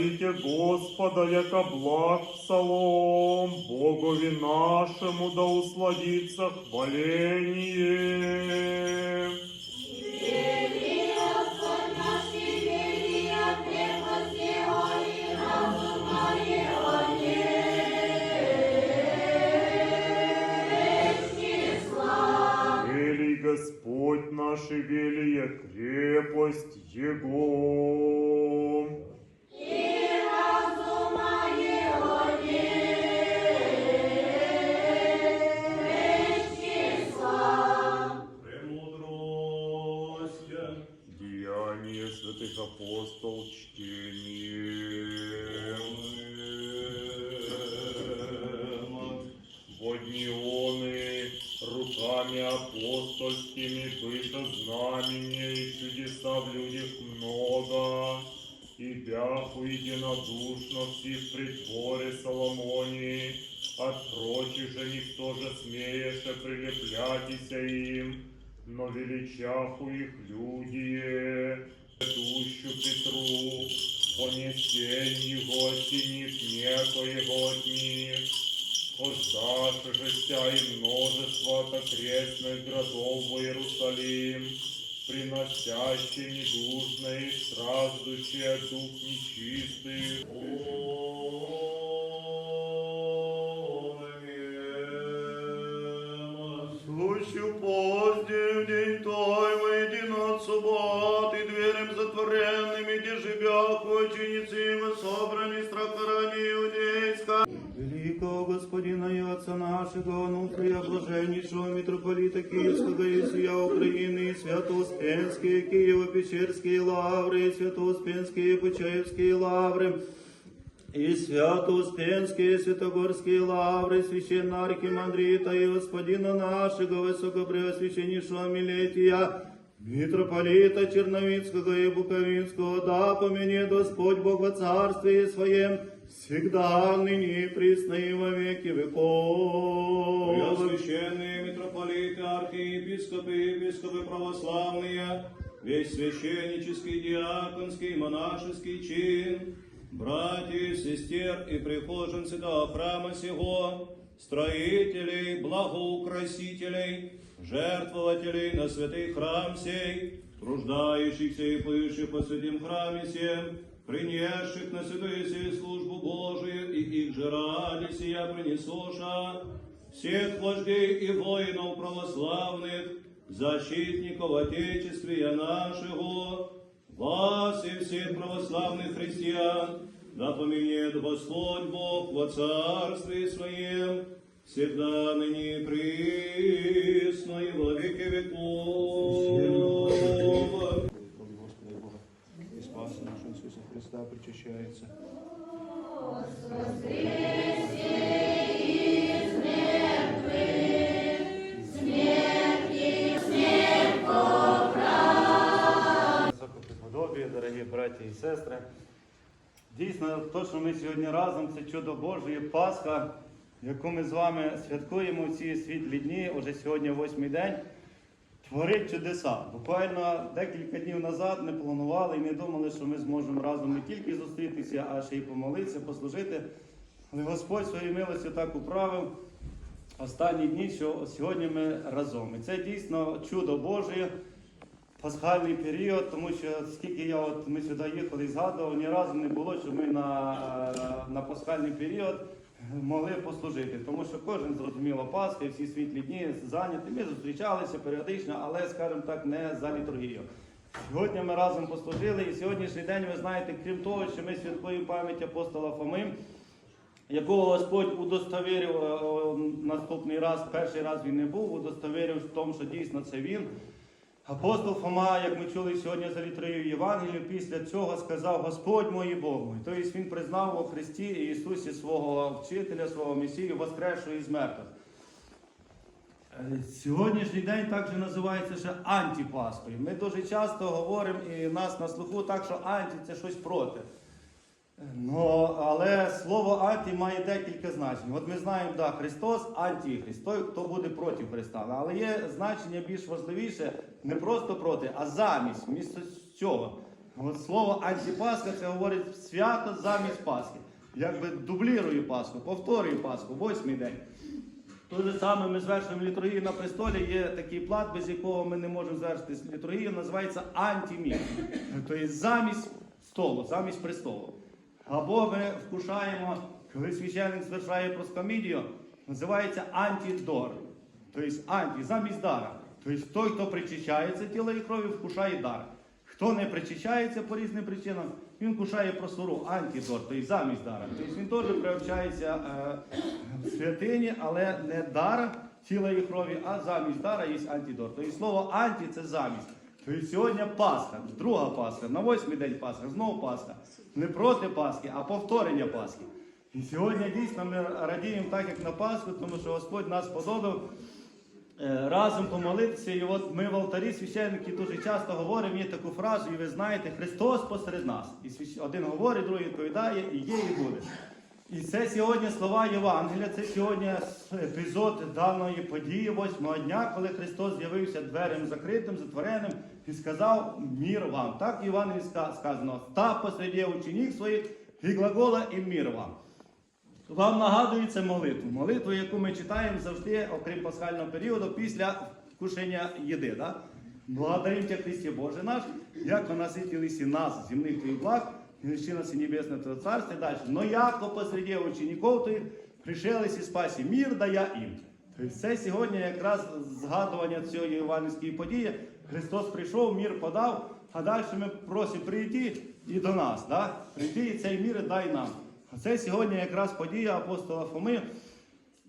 Хвалите Господа, яко благ псалом, Богови нашему да усладится хваление. Вірний Господь наш вірний, як крепость Його, і разума Його нет числа. Велий Господь наш и велия крепость Его. Апостол чтение. Воднионы руками апостольскими быто знамения и чудеса в людях много, и бяху единодушно всех притворе Соломонии, от прочих же никто же смееше прилепляйтеся им, но величаху их люди, дущу Петру, понесень его осенит некоего от них, Поздашь же вся и множество от окрестных городов в Иерусалим, приносящие недужные и страждущие от дух нечистых, Сущу позднем день той Господина и Отца нашего, внутрия блаженнейшего митрополита Киевского и сия Украины, и Свято-Успенские, Киево-Печерские лавры, и Свято-Успенские, Почаевские лавры, и Свято-Успенские, Святогорские лавры, священного архимандрита и Господина нашего Высокопреосвященнейшего Милетия, Митрополита Черновицкого и Буковинского, да помене Господь Бог во Царстве Своем, всегда, ныне и присно и во веки веков. Преосвященные митрополиты, архиепископы и епископы православные, весь священнический, диаконский, монашеский чин, братья, сестер и прихожан святого храма сего, строителей, благоукрасителей, жертвователей на святый храм сей, труждающихся и поющих по святым храме сем, принесших на святую сей службу Божию, и их же ради сия принесоша, всех вождей и воинов православных, защитников Отечествия нашего, вас и всех православных христиан, да поменет Господь Бог во Царстве Своем, всегда ныне и присно и во веки веков. Христа. Високоподобі, дорогі браті і сестри. Дійсно, то, що ми сьогодні разом, це чудо Боже, є Пасха, яку ми з вами святкуємо в ці світлі дні, уже сьогодні восьмий день, творить чудеса. Буквально декілька днів назад не планували і не думали, що ми зможемо разом не тільки зустрітися, а ще й помолитися, послужити. Але Господь своєю милостю так управив останні дні, що сьогодні ми разом. І це дійсно чудо Боже пасхальний період, тому що скільки я от ми сюди їхали і згадував, ні разу не було, що ми на, на пасхальний період могли послужити. Тому що кожен зрозуміло Пасха і всі світлі дні зайняті. Ми зустрічалися періодично, але, скажімо так, не за літургію. Сьогодні ми разом послужили, і сьогоднішній день, ви знаєте, крім того, що ми святкуємо пам'ять апостола Фоми, якого Господь удостовірив е, наступний раз, перший раз він не був, удостовірив в тому, що дійсно це він. Апостол Фома, як ми чули сьогодні за літрою Євангелію, після цього сказав Господь мій і Бог мій. Тобто він признав у Христі і Ісусі свого вчителя, свого Месію, воскресшого із мертвих. Е, Сьогоднішній день також називається ще антіпаскою. Ми дуже часто говоримо і нас на слуху так, що анті це щось проти. Ну, але слово анті має декілька значень. От ми знаємо, да, Христос антихрист, той, хто буде проти Христа. Але є значення більш важливіше, не просто проти, а замість, місто цього. От слово антипаска це говорить свято замість Пасхи. Якби дублірую Пасху, повторюю Пасху, восьмий день. Те саме ми звершуємо літургію на престолі, є такий плат, без якого ми не можемо звершити літургію, називається антимір. Тобто замість столу, замість престолу. Або ми вкушаємо, коли священник звершає проскомідію, називається антидор. Тобто анті, замість дара. Тобто той, хто причащається тіла і крові, вкушає дар. Хто не причащається по різним причинам, він кушає просору, антидор, тобто замість дара. Тобто він теж привчається е, в святині, але не дар тіла і крові, а замість дара є антидор. Тобто слово анті це замість. Сьогодні Пасха, друга Пасха, на восьмий день Пасха, знову Пасха. Не проти Пасхи, а повторення Пасхи. І сьогодні дійсно ми радіємо так, як на Пасху, тому що Господь нас подобав е, разом помолитися. І от ми в алтарі священники дуже часто говоримо є таку фразу, і ви знаєте, Христос посеред нас. І один говорить, другий відповідає, і є, і буде. І це сьогодні слова Євангелія, це сьогодні епізод даної події, восьмого дня, коли Христос з'явився дверем закритим, затвореним і сказав мір вам. Так ска- сказано, та посреди ученів своїх і глагола і мір вам. Вам нагадується молитву. Молитву, яку ми читаємо завжди, окрім пасхального періоду, після вкушення їди. Да? Благодарим Тебя, Христе Боже наш, як насытились нас, земных Твоих благ, и нищи нас и небесное Твое Царство. Дальше. Но яко посреди учеников Твоїх пришелись і спасі мір дая їм. Це сьогодні якраз згадування цієї євангельської події. Христос прийшов, мір подав, а далі ми просимо прийти і до нас. Да? Прийти і цей мір дай нам. А це сьогодні якраз подія апостола Фоми.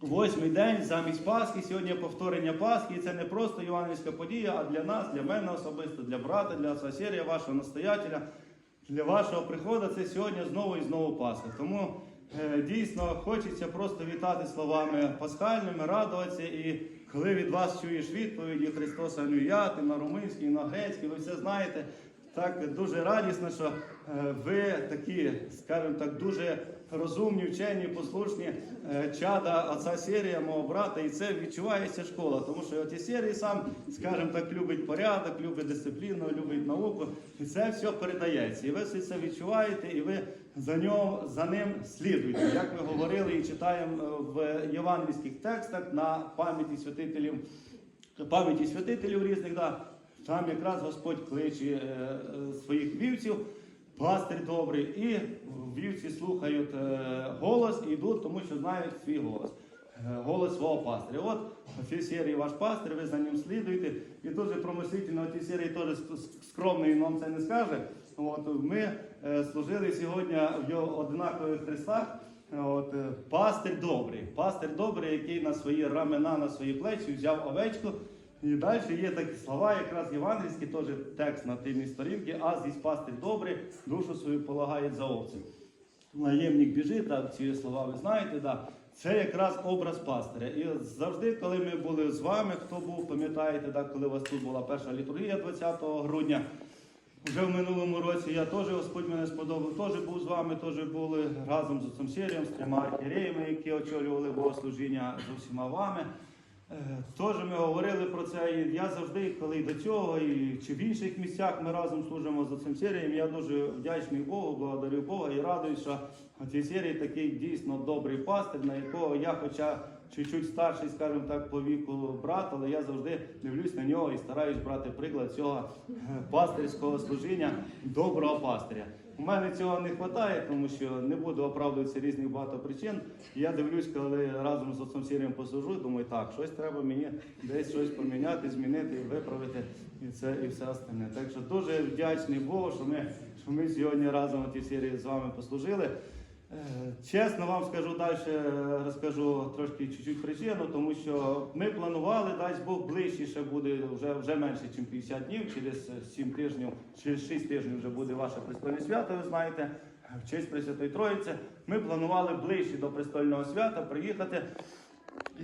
Восьмий день замість Пасхи, сьогодні повторення Пасхи. І це не просто євангельська подія, а для нас, для мене особисто, для брата, для отця вашого настоятеля, для вашого приходу. Це сьогодні знову і знову Пасха. Тому е, дійсно хочеться просто вітати словами пасхальними, радуватися. І коли від вас чуєш відповіді Христос Анюяти на руминській, на грецькій, ви все знаєте. Так дуже радісно, що е, ви такі, скажімо так, дуже розумні, вчені, послушні е, чада отця Серія, мого брата, і це відчувається школа. Тому що отець Серій сам, скажімо так, любить порядок, любить дисципліну, любить науку, і це все передається. І ви все це відчуваєте, і ви за нього за ним слідуєте. Як ми говорили і читаємо е, в євангельських текстах на пам'яті святителів, пам'яті святителів різних. Да, там якраз Господь кличе е, своїх вівців, пастир добрий, і вівці слухають е, голос і йдуть, тому що знають свій голос. Е, Голос свого пастиря. От в цій серії ваш пастир, ви за ним слідуєте. І дуже промислительно в серії теж скромний нам це не скаже. От, ми е, служили сьогодні в його одинакових хрестах. От, пастир добрий. Пастир добрий, який на свої рамена, на свої плечі взяв овечку. І далі є такі слова, якраз євангельські, теж текст на тильній сторінці, а здесь пастир добрий, душу свою полагає за овцю. Наємник біжить, да, ці слова ви знаєте, да. це якраз образ пастиря. І завжди, коли ми були з вами, хто був, пам'ятаєте, да, коли у вас тут була перша літургія 20 грудня, вже в минулому році я теж, Господь мене сподобав, теж був з вами, теж були разом з отцом Сірієм, з трьома архієреями, які очолювали богослужіння з усіма вами. Е, Теж ми говорили про це. І я завжди, коли до цього, і чи в інших місцях ми разом служимо за цим Сірієм, я дуже вдячний Богу, благодарю Бога і радуюсь, що цій серії такий дійсно добрий пастир, на якого я, хоча чуть-чуть старший, скажімо так, по віку брат, але я завжди дивлюсь на нього і стараюсь брати приклад цього е, пастирського служіння, доброго пастиря. У мене цього не вистачає, тому що не буду оправдуватися різних багато причин. Я дивлюсь, коли разом з отцом Сірієм послужу, думаю, так, щось треба мені десь щось поміняти, змінити, виправити і це і все остальне. Так що дуже вдячний Богу, що ми, що ми сьогодні разом цій серії з вами послужили. Е, Чесно вам скажу далі, розкажу трошки чуть-чуть причину, тому що ми планували, дасть Бог, ближче буде вже, вже менше, ніж 50 днів, через 7 тижнів, через 6 тижнів вже буде ваше престольне свято, ви знаєте, в честь Пресвятої Троїці. Ми планували ближче до престольного свята приїхати.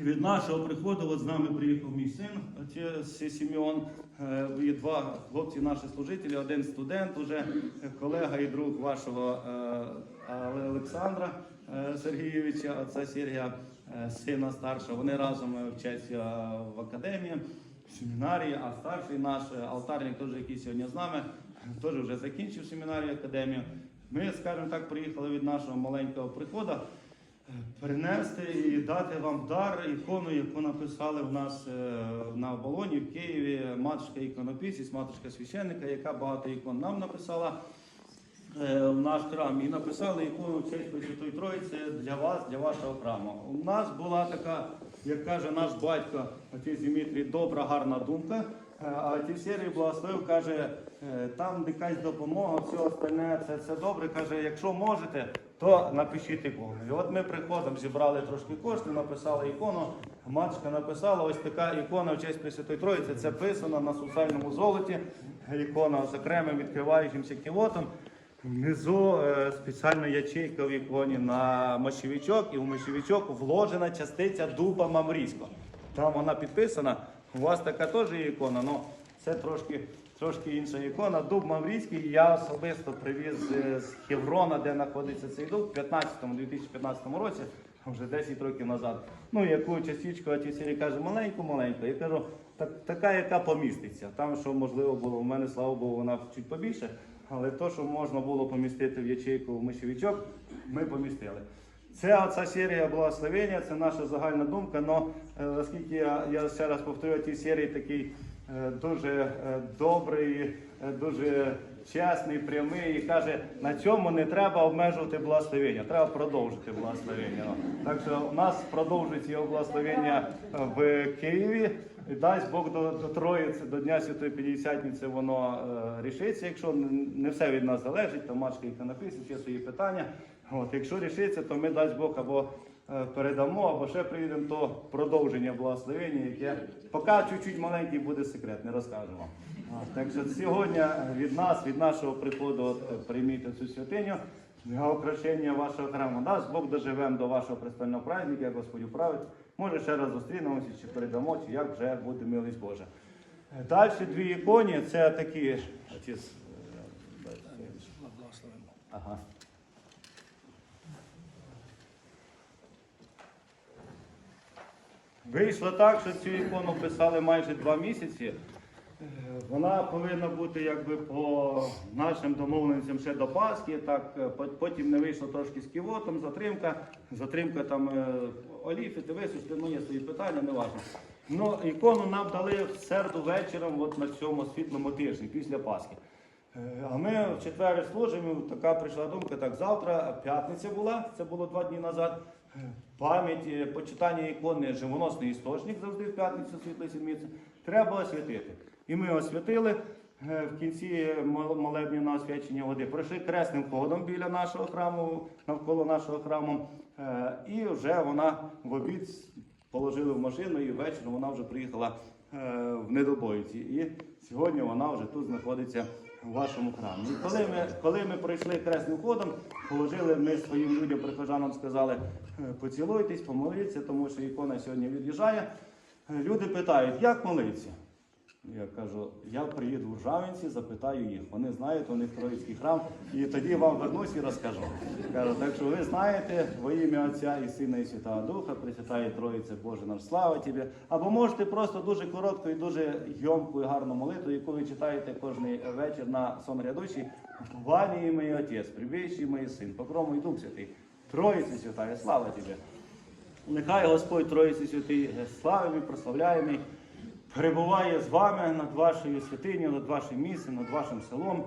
Від нашого приходу от з нами приїхав мій син, отець Сімеон, е, і два хлопці, наші служителі, один студент, уже е, колега і друг вашого е, Олександра Сергійовича, отця Сергія, сина старшого. Вони разом вчаться в академії, в семінарії, а старший наш алтарник, теж який сьогодні з нами, теж вже закінчив семінарію академію. Ми, скажімо так, приїхали від нашого маленького приходу принести і дати вам дар ікону, яку написали в нас е, на оболоні в Києві матушка іконописець, матушка священника, яка багато ікон нам написала е, в наш храм. І написали ікону честь Пресвятої Троїці для вас, для вашого храму. У нас була така, як каже наш батько, отець Дмитрій, добра, гарна думка. Е, А отець Сергій благословив, каже, там якась допомога, все остальне, це, це добре. Каже, якщо можете, то напишіть ікону. І от ми приходом зібрали трошки коштів, написали ікону. Матушка написала ось така ікона в честь Пресвятої Троїці. Це писано на сусальному золоті. Ікона з окремим відкриваючимся кілотом. Внизу е, спеціальна ячейка в іконі на мощевичок, і в мощевичок вложена частиця дуба мамрійського. Там вона підписана. У вас така теж є ікона, але це трошки, трошки інша ікона. Дуб Маврійський я особисто привіз е, з Хеврона, де знаходиться цей дуб, в 15-2015 році, вже 10 років назад. Ну, яку частичку Сергій каже, маленьку-маленьку. Я кажу, так, така, яка поміститься. Там, що можливо було, в мене, слава Богу, вона чуть побільше, але то, що можна було помістити в ячейку в мишевичок, ми помістили. Це оця серія благословення, це наша загальна думка. Но е, оскільки я, я ще раз повторюю, ті серії такий дуже е, добрий, е, дуже чесний, прямий і каже, на цьому не треба обмежувати благословення, треба продовжити благословення. Так що у нас продовжується його благословення е, в Києві. І дасть Бог до, до Троїці, до Дня Святої П'ятдесятниці воно е, рішиться. Якщо не- не все від нас залежить, то матушка іконописець, є свої питання. От, якщо рішиться, то ми дасть Бог або е, передамо, або ще приїдемо, то продовження благословення, яке поки чуть-чуть маленький буде секрет, не розкажемо. Так що сьогодні від нас, від нашого приходу, от, е, прийміть цю святиню. Для украшення вашого храму. Дасть Бог доживемо до вашого престольного праздника, як Господь управить. Може ще раз зустрінемося, чи передамо, чи як вже буде милість Божа. Далі дві іконі, це такі. Е, Ага. Вийшло так, що цю ікону писали майже два місяці. Е, Вона повинна бути якби по нашим домовленостям ще до Пасхи. Так е, потім не вийшло трошки з ківотом, затримка. Затримка там е, оліфіти, висушки, ну є свої питання, не важливо. Ну, ікону нам дали в середу вечором, от на цьому світлому тижні, після Пасхи. А ми в четвер служимо, така прийшла думка, так завтра п'ятниця була, це було два дні назад. Е, Пам'ять, е, почитання ікони живоносний істочник завжди в п'ятницю світлий сім'їці. Треба освятити. І ми освятили е, в кінці мол- молебня на освячення води. Пройшли кресним ходом біля нашого храму, навколо нашого храму. Е, І вже вона в обід положили в машину, і ввечері вона вже приїхала е, в Недобоїці. І сьогодні вона вже тут знаходиться в вашому храмі. Коли ми, коли ми пройшли хресним ходом, положили ми своїм людям, прихожанам сказали, е, поцілуйтесь, помоліться, тому що ікона сьогодні від'їжджає. Е, Люди питають, як молитися? Я кажу, я приїду в Ржавинці, запитаю їх. Вони знають, них Троїцький храм, і тоді вам вернусь і розкажу. Кажу, так що ви знаєте, во ім'я Отця і Сина, і Святого Духа, Пресвятає Троїце, Боже наш, слава Тобі. Або можете просто дуже коротко і дуже йомку і гарну молитву, яку ви читаєте кожний вечір на сон рядучий. Вані мій Отець, прибійший мій син, покрому і Дух Святий. Троїці святає, слава Тобі. Нехай Господь Троїці святий, славимий, прославляємий, перебуває з вами над вашою святиню, над вашим місцем, над вашим селом.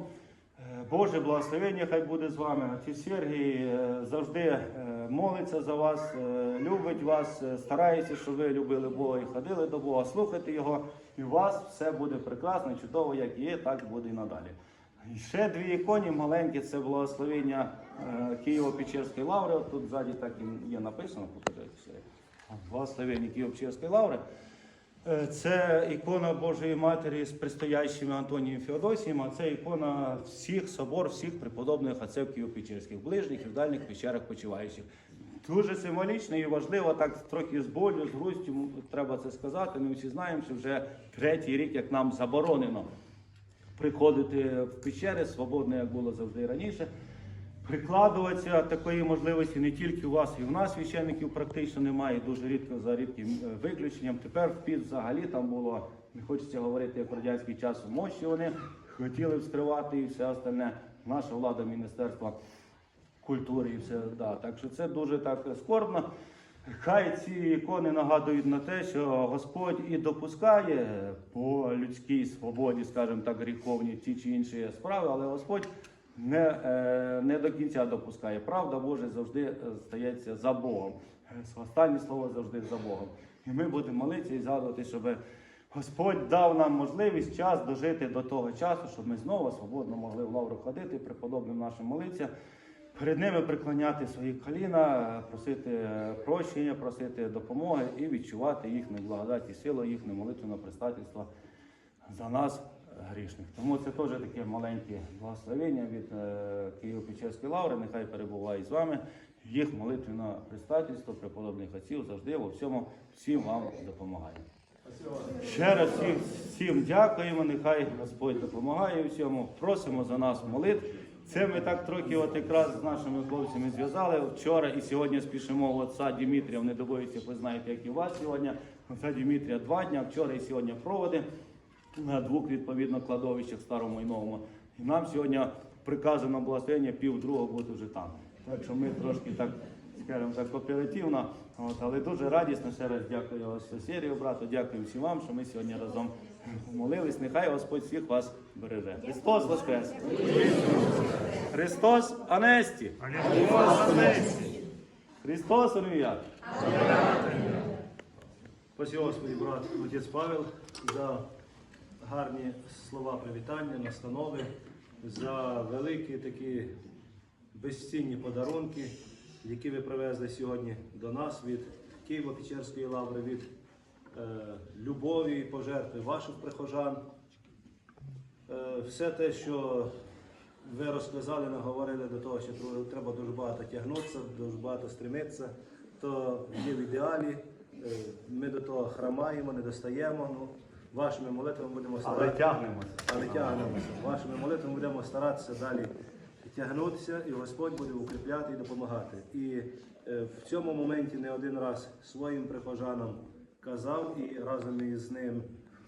Е, Боже благословення хай буде з вами. Отець Сергій е, завжди е, молиться за вас, любить вас, старається, щоб ви любили Бога і ходили до Бога, слухайте Його, і у вас все буде прекрасно, чудово, як є, так буде і надалі. І ще дві іконі маленькі це благословення Києво-Печерської лаври. Тут ззаді так і є написано, покажіть ще. Благословення Києво-Печерської лаври. Е, Це ікона Божої Матері з предстоящими Антонієм Феодосієм, а це ікона всіх собор, всіх преподобних отців Києво-Печерських, ближніх і в дальніх печерах почиваючих. Дуже символічно і важливо, так трохи з болю, з грустю треба це сказати. Ми всі знаємо, що вже третій рік, як нам заборонено приходити в печери, свободно, як було завжди раніше. Прикладуватися такої можливості не тільки у вас, і в нас священників практично немає, дуже рідко за рідким е, виключенням. Тепер в ПІД взагалі там було, не хочеться говорити як в радянський час, мощі вони хотіли вскривати і все остальне. Наша влада, Міністерство культури і все. Да. Так що це дуже так скорбно. Хай ці ікони нагадують на те, що Господь і допускає по людській свободі, скажімо так, гріховні ті чи інші справи, але Господь не, е, не до кінця допускає. Правда Божа завжди е, стається за Богом. Останнє слово завжди за Богом. І ми будемо молитися і згадувати, щоб Господь дав нам можливість час дожити до того часу, щоб ми знову свободно могли в лавру ходити, преподобним нашим молитися. Перед ними преклоняти свої коліна, просити е, прощення, просити допомоги і відчувати їхню благодать і силу, їхнє молитвене предстательство за нас, грішних. Тому це теж таке маленьке благословення від е, Києво-Печерської лаври. Нехай перебуває з вами. Їх молитвене предстательство преподобних отців завжди во всьому всім вам допомагає. Ще раз всім, всім дякуємо. Нехай Господь допомагає всьому. Просимо за нас молитв. Це ми так трохи, от якраз з нашими хлопцями зв'язали вчора і сьогодні спішимо в отця Дмитрія в Недобоївці, ви знаєте, як і у вас сьогодні. Отця Дмитрія два дня, вчора і сьогодні проводи на двох відповідно кладовищах старому і новому. І нам сьогодні приказано благословення пів другого бути вже там. Так що ми трошки так, скажімо так, оперативно, от, але дуже радісно. Ще раз дякую вас серію, брату, дякую всім вам, що ми сьогодні разом молились. Нехай Господь всіх вас береже. Христос Воскрес! Христос Анесті! Христос Онуя! Спасибо, Господи, брат, отець Павел, за гарні слова привітання, настанови, за великі такі безцінні подарунки, які ви привезли сьогодні до нас від Києво-Печерської лаври, від е, любові і пожертви ваших прихожан. Е, все те, що ви розказали, наговорили до того, що треба дуже багато тягнутися, дуже багато стремитися, то є в ідеалі. Е, Ми до того храмаємо, не достаємо. Ну, вашими молитвами будемо Але тягнемося. Але тягнемося. Вашими молитвами будемо старатися далі тягнутися, і Господь буде укріпляти і допомагати. І е, в цьому моменті не один раз своїм прихожанам казав і разом із ним.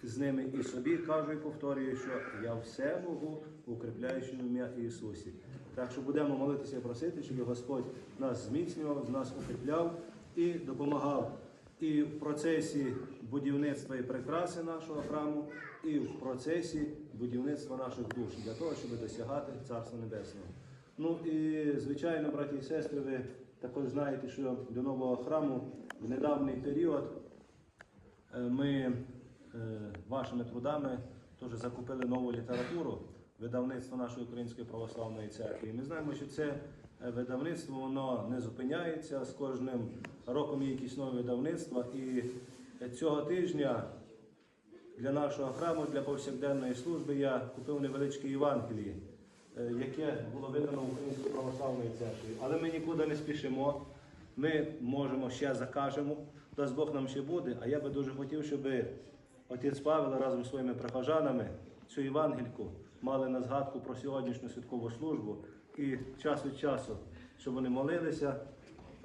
З ними і собі кажу і повторюю, що я все можу, укріпляючи ім'я Ісусі. Так що будемо молитися і просити, щоб Господь нас зміцнював, нас укріпляв і допомагав і в процесі будівництва і прикраси нашого храму, і в процесі будівництва наших душ для того, щоб досягати Царства Небесного. Ну і звичайно, браті і сестри, ви також знаєте, що до нового храму в недавній період е, ми е, вашими трудами теж закупили нову літературу видавництва нашої Української православної церкви. І ми знаємо, що це е, видавництво воно не зупиняється з кожним роком є якісь нові видавництва. І цього тижня для нашого храму, для повсякденної служби я купив невеличке Євангеліє, е, яке було видано Українською православною церквою. Але ми нікуди не спішимо. Ми можемо ще закажемо, дасть Бог нам ще буде. А я би дуже хотів, щоб отець Павел разом зі своїми прихожанами цю Євангельку мали на згадку про сьогоднішню святкову службу і час від часу, щоб вони молилися,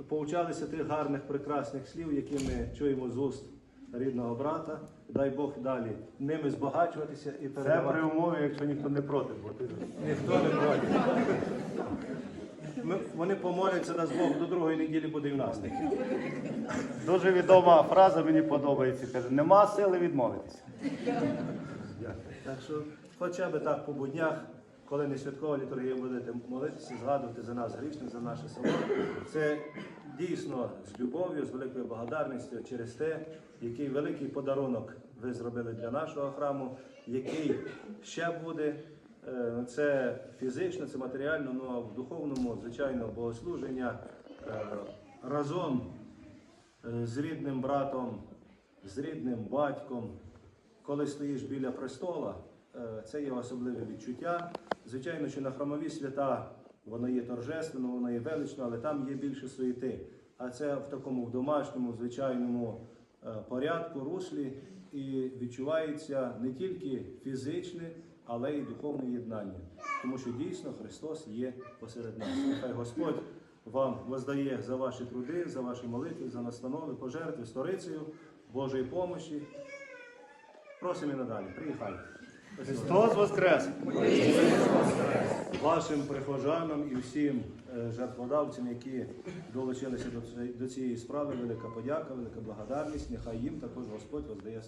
повчалися тих гарних, прекрасних слів, які ми чуємо з уст рідного брата. Дай Бог далі ними збагачуватися і Це передавати. при умові, якщо ніхто не проти, бо ти Ніхто не проти. Ми, вони помоляться, дасть Бог, до другої неділі буде і в нас. Дуже відома фраза мені подобається. Каже, нема сили відмовитися. Так що хоча б так по буднях, коли не святкова літургія будете молитися, згадувати за нас грішних, за наше село. Це дійсно з любов'ю, з великою благодарністю через те, який великий подарунок ви зробили для нашого храму, який ще буде Е, Це фізично, це матеріально, ну а в духовному, звичайно, богослуження е, разом е, з рідним братом, з рідним батьком, коли стоїш біля престола, це є особливе відчуття. Звичайно, що на храмові свята воно є торжественно, воно є велично, але там є більше суєти. А це в такому в домашньому, звичайному е, порядку, руслі, і відчувається не тільки фізичне, але й духовне єднання. Тому що дійсно Христос є посеред нас. Нехай Господь вам воздає за ваші труди, за ваші молитви, за настанови, пожертви, сторицею Божої помощі. Просимо і надалі. Приїхайте. Христос Воскрес! Вашим прихожанам і всім е, жертводавцям, які долучилися до цієї, справи, велика подяка, велика благодарність. Нехай їм також Господь воздає.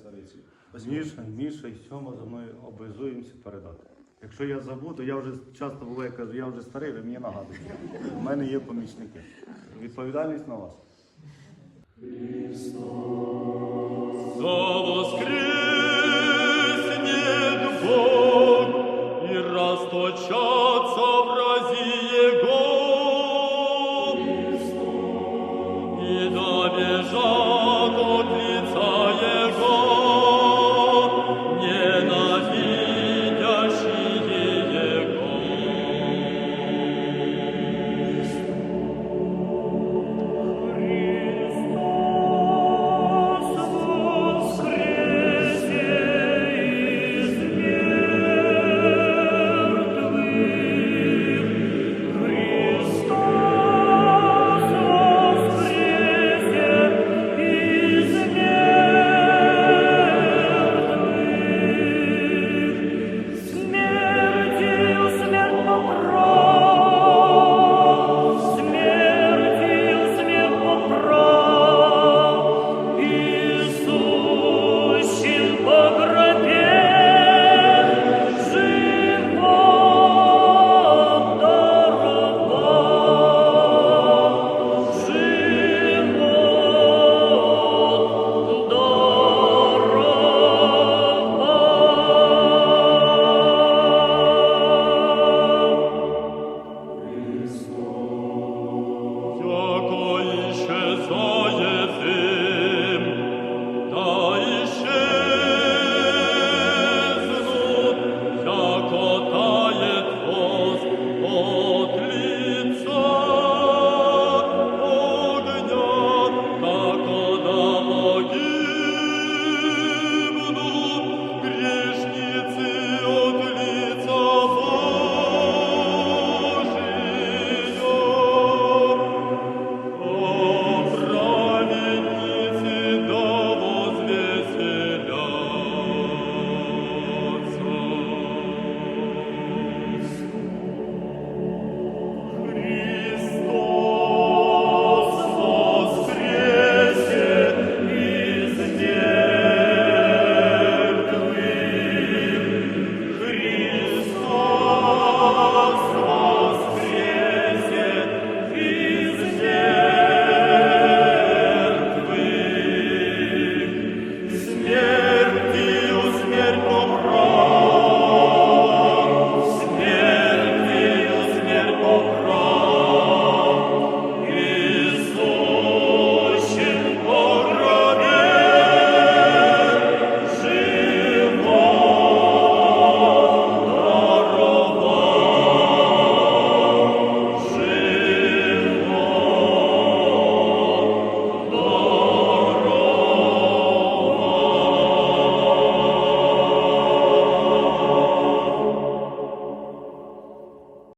Спасибо. Міша, Міша і Сьома за мною обов'язуємося передати. Якщо я забуду, я вже часто буває кажу, я вже старий, ви мені нагадуєте. У мене є помічники. Відповідальність на вас. Христос.